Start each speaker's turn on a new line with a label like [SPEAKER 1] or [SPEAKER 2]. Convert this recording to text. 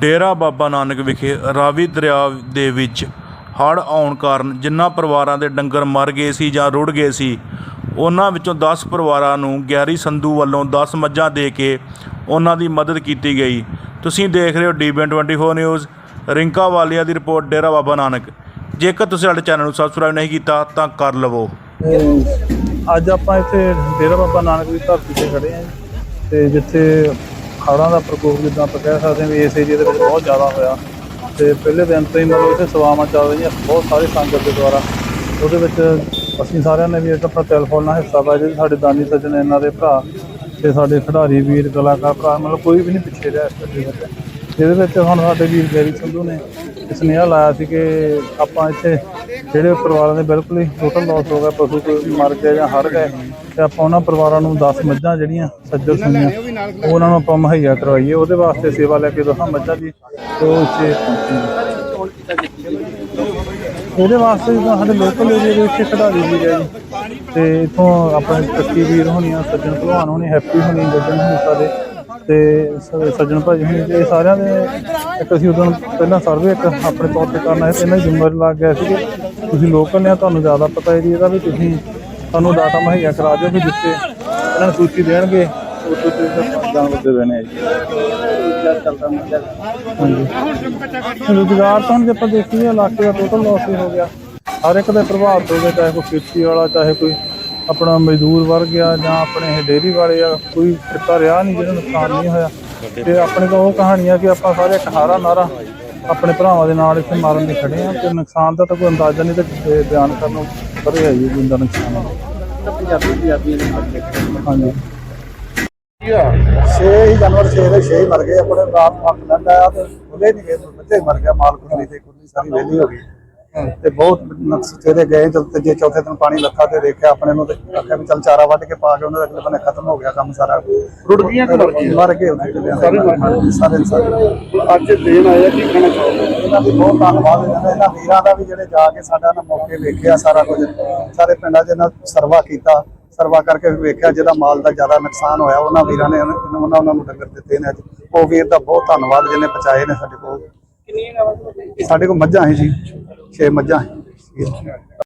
[SPEAKER 1] ਡੇਰਾ ਬਾਬਾ ਨਾਨਕ ਵਿਖੇ ਰਾਵੀ ਦਰਿਆ ਦੇ ਵਿੱਚ ਹੜ੍ਹ ਆਉਣ ਕਾਰਨ ਜਿਨ੍ਹਾਂ ਪਰਿਵਾਰਾਂ ਦੇ ਡੰਗਰ ਮਰ ਗਏ ਸੀ ਜਾਂ ਰੁੜ ਗਏ ਸੀ, ਉਹਨਾਂ ਵਿੱਚੋਂ 10 ਪਰਿਵਾਰਾਂ ਨੂੰ ਗੈਰੀ ਸੰਧੂ ਵੱਲੋਂ 10 ਮੱਝਾਂ ਦੇ ਕੇ ਉਹਨਾਂ ਦੀ ਮਦਦ ਕੀਤੀ ਗਈ। ਤੁਸੀਂ ਦੇਖ ਰਹੇ ਹੋ ਡੀਬੀਐਨ 24 ਨਿਊਜ਼, ਰਿੰਕਾ ਵਾਲੀਆ ਦੀ ਰਿਪੋਰਟ, ਡੇਰਾ ਬਾਬਾ ਨਾਨਕ। ਜੇਕਰ ਤੁਸੀਂ ਸਾਡੇ ਚੈਨਲ ਨੂੰ ਸਬਸਕ੍ਰਾਈਬ ਨਹੀਂ ਕੀਤਾ, ਤਾਂ ਕਰ ਲਵੋ।
[SPEAKER 2] ਅੱਜ ਆਪਾਂ ਇੱਥੇ ਡੇਰਾ ਬਾਬਾ ਨਾਨਕ ਦੀ ਧਰਤੀ ਤੇ ਖੜੇ ਹਾਂ ਜੀ, ਤੇ ਜਿੱਥੇ ਹੜ੍ਹਾਂ ਦਾ ਪ੍ਰਕੋਪ ਜਿੱਦਾਂ ਆਪਾਂ ਕਹਿ ਸਕਦੇ ਹਾਂ ਵੀ ਇਸ ਏਰੀਆ ਦੇ ਵਿੱਚ ਬਹੁਤ ਜ਼ਿਆਦਾ ਹੋਇਆ। ਤੇ ਪਹਿਲੇ ਦਿਨ ਤੋਂ ਹੀ ਮਤਲਬ ਇੱਥੇ ਸੇਵਾਵਾਂ ਚੱਲ ਰਹੀਆਂ, ਬਹੁਤ ਸਾਰੇ ਸੰਗਤ ਦੇ ਦੁਆਰਾ। ਉਹਦੇ ਵਿੱਚ ਅਸੀਂ ਸਾਰਿਆਂ ਨੇ ਵੀ ਇੱਕ ਆਪਣਾ ਟੈਲੀਫੋਨ ਨਾਲ ਹਿੱਸਾ ਪਾਇਆ ਜੀ ਸਾਡੇ ਦਾਨੀ ਸੱਜਣ ਇਹਨਾਂ ਦੇ ਭਰਾ ਤੇ ਸਾਡੇ ਖਿਡਾਰੀ ਵੀਰ, ਕਲਾਕਾਰ ਭਰਾ, ਮਤਲਬ ਕੋਈ ਵੀ ਨਹੀਂ ਪਿੱਛੇ ਰਿਹਾ ਇਸ ਦੇ ਜਿਹਦੇ ਵਿੱਚ ਹੁਣ ਸਾਡੇ ਵੀਰ ਗੈਰੀ ਸੰਧੂ ਨੇ ਸੁਨੇਹਾ ਲਾਇਆ ਸੀ ਕਿ ਆਪਾਂ ਇੱਥੇ ਜਿਹੜੇ ਪਰਿਵਾਰਾਂ ਦੇ ਬਿਲਕੁਲ ਹੀ ਟੋਟਲ ਲਾਸ ਹੋ ਗਿਆ, ਪਸ਼ੂ ਕੋਈ ਮਰ ਗਿਆ ਜਾਂ ਹੜ ਗਏ। ਤੇ ਆਪਾਂ ਉਹਨਾਂ ਪਰਿਵਾਰਾਂ ਨੂੰ 10 ਮੱਝਾਂ ਜਿਹੜੀਆਂ ਸੱਜਰ ਸੁਣੀਆਂ ਉਹਨਾਂ ਨੂੰ ਆਪਾਂ ਮੁਹੱਈਆ ਕਰਵਾਈਏ। ਉਹਦੇ ਵਾਸਤੇ ਸੇਵਾ ਲੈ ਕੇ ਦੋਹਾਂ ਮੱਝਾਂ ਦੀ ਤੇ ਉਹ ਇੱਥੇ ਪਹੁੰਚੀ ਇਹਦੇ ਵਾਸਤੇ ਜਿੱਦਾਂ ਸਾਡੇ ਲੋਕਲ ਏਰੀਆ ਦੇ ਵਿੱਚ ਖਿਡਾਰੀ ਵੀ ਹੈ ਜੀ। ਤੇ ਇਥੋਂ ਆਪਣੇ ਕੱਕੀ ਵੀਰ ਹੋਣੀਆਂ ਸੱਜਣ ਭਲਵਾਨ ਹੋਣੀ, ਹੈਪੀ ਹੋਣੀ, ਗੱਜਣ ਹੋਣੀ ਸਾਡੇ ਤੇ ਸੱਜਣ ਭਾਜੀ ਹੋਣੀ, ਇਹ ਸਾਰਿਆਂ ਦੇ ਇੱਕ ਅਸੀਂ ਉਦੋਂ ਪਹਿਲਾਂ ਸਰਵੇ ਇੱਕ ਆਪਣੇ ਤੌਰ ਤੇ ਕਰਨਾ ਸੀ ਇਹਨਾਂ ਦੀ ਜ਼ਿੰਮੇਵਾਰੀ ਲੱਗ ਗਿਆ ਸੀ ਕਿ ਤੁਸੀਂ ਲੋਕਲ ਨੇ ਤੁਹਾਨੂੰ ਜ਼ਿਆਦਾ ਪਤਾ ਏਰੀਆ ਦਾ ਵੀ ਤੁਸੀਂ ਤੁਹਾਨੂੰ ਡਾਟਾ ਮੁਹੱਈਆ ਕਰਾ ਦਿਓ ਵੀ ਜਿੱਥੇ ਇਹਨਾਂ ਨੂੰ ਸੂਚੀ ਦੇਣਗੇ, ਉਹ ਤੁਸੀਂ ਜਾਣ ਲੱਗੇ ਹੋਏ ਜੀ ਹਾਂਜੀ। ਰੁਜ਼ਗਾਰ ਤਾਂ ਹੁਣ ਜੇ ਆਪਾਂ ਦੇਖੀਏ, ਇਲਾਕੇ ਦਾ ਟੋਟਲ ਲਾਸ ਹੀ ਹੋ ਗਿਆ। ਹਰ ਇੱਕ ਦੇ ਪ੍ਰਭਾਵ ਹੋ ਗਿਆ ਚਾਹੇ ਕੋਈ ਖੇਤੀ ਵਾਲਾ, ਚਾਹੇ ਕੋਈ ਆਪਣਾ ਮਜ਼ਦੂਰ ਵਰਗ ਆ, ਜਾਂ ਆਪਣੇ ਇਹ ਡੇਅਰੀ ਵਾਲੇ ਆ, ਕੋਈ ਕਿੱਤਾ ਰਿਹਾ ਨਹੀਂ, ਜਿਹਨੂੰ ਨੁਕਸਾਨ ਨਹੀਂ ਹੋਇਆ। ਤੇ ਆਪਣੇ ਕੋਲ ਉਹ ਕਹਾਣੀ ਆ ਕਿ ਆਪਾਂ ਸਾਰੇ ਇੱਕ ਹਾਰਾ ਨਾਰਾ ਆਪਣੇ ਭਰਾਵਾਂ ਦੇ ਨਾਲ ਇੱਥੇ ਮਾਰਨ ਲਈ ਖੜੇ ਆ, ਤੇ ਨੁਕਸਾਨ ਦਾ ਤਾਂ ਕੋਈ ਅੰਦਾਜ਼ਾ ਨਹੀਂ ਤੇ ਬਿਆਨ ਕਰਨ ਨੂੰ ਪਰੇ ਜੀ, ਜਿੰਦਾ ਨੁਕਸਾਨ
[SPEAKER 3] ਪੰਜਾਬੀ ਪੰਜਾਬੀਆਂ ਦੇ ਮੱਥੇ
[SPEAKER 2] ਹਾਂਜੀ।
[SPEAKER 3] ਛੇ ਹੀ ਜਾਨਵਰ, ਛੇ ਦੇ ਛੇ ਹੀ ਮਰ ਗਏ, ਆਪਣੇ ਰਾਤ ਫੱਕ ਲੈਂਦਾ ਆ ਤੇ ਉਹਦੇ ਨਹੀਂ ਗਏ, ਬੱਚੇ ਮਰ ਗਿਆ ਮਾਲ ਕੁੜੀ ਤੇ ਕੁੜੀ ਸਾਰੀ ਵਿਹਲੀ ਹੋ ਗਈ। ਤੇ ਬਹੁਤ ਨਕਸ ਜਿਹੜੇ ਗਏ ਜਦ ਤੇ ਜੇ ਚੌਥੇ ਦਿਨ ਪਾਣੀ ਲੱਥਾ ਤੇ ਦੇਖਿਆ ਆਪਣੇ ਨੂੰ ਤੇ ਆਖਿਆ ਵੀ ਚੱਲ ਚਾਰਾ ਵੱਢ ਕੇ ਪਾ ਕੇ ਉਹਨਾਂ ਦੇ ਅਗਲੇ ਬੰਨੇ ਖਤਮ ਹੋ ਗਿਆ ਕੰਮ ਸਾਰਾ।
[SPEAKER 4] ਰੁੜ ਗਈਆਂ ਕਿ ਮਰ ਗਈਆਂ?
[SPEAKER 3] ਮਰ ਗਏ ਸਾਰੇ ਸਾਰੇ ਸਾਰੇ।
[SPEAKER 4] ਅੱਜ ਦਿਨ ਆਇਆ ਕੀ ਕਹਿਣਾ ਚਾਹੁੰਦੇ
[SPEAKER 3] ਇਹਨਾਂ ਦੀ ਬਹੁਤ ਧੰਨਵਾਦ। ਇਹਨਾਂ ਵੀਰਾਂ ਦਾ ਵੀ ਜਿਹੜੇ ਜਾ ਕੇ ਸਾਡਾ ਨਾ ਮੌਕੇ ਵੇਖਿਆ ਸਾਰਾ ਕੁਝ। ਸਾਰੇ ਪਿੰਡਾਂ 'ਚ ਇਹਨਾਂ ਸਰਵਾ ਕੀਤਾ। ਸਰਵਾ ਕਰਕੇ ਵੀ ਵੇਖਿਆ ਜਿਹਦਾ ਮਾਲ ਦਾ ਜ਼ਿਆਦਾ ਨੁਕਸਾਨ ਹੋਇਆ। ਉਹਨਾਂ ਵੀਰਾਂ ਨੇ ਉਹਨਾਂ ਉਹਨਾਂ ਨੂੰ ਡੰਗਰ ਦਿੱਤੇ ਨੇ ਅੱਜ। ਉਹ ਵੀਰ ਦਾ ਬਹੁਤ ਧੰਨਵਾਦ ਜਿਹਨੇ ਪਹੁੰਚਾਏ ਨੇ ਸਾਡੇ ਕੋਲ। ਸਾਡੇ ਕੋਲ ਮੱਝਾਂ ਹੈ ਜੀ 6 ਮੱਝਾਂ। ਹੈ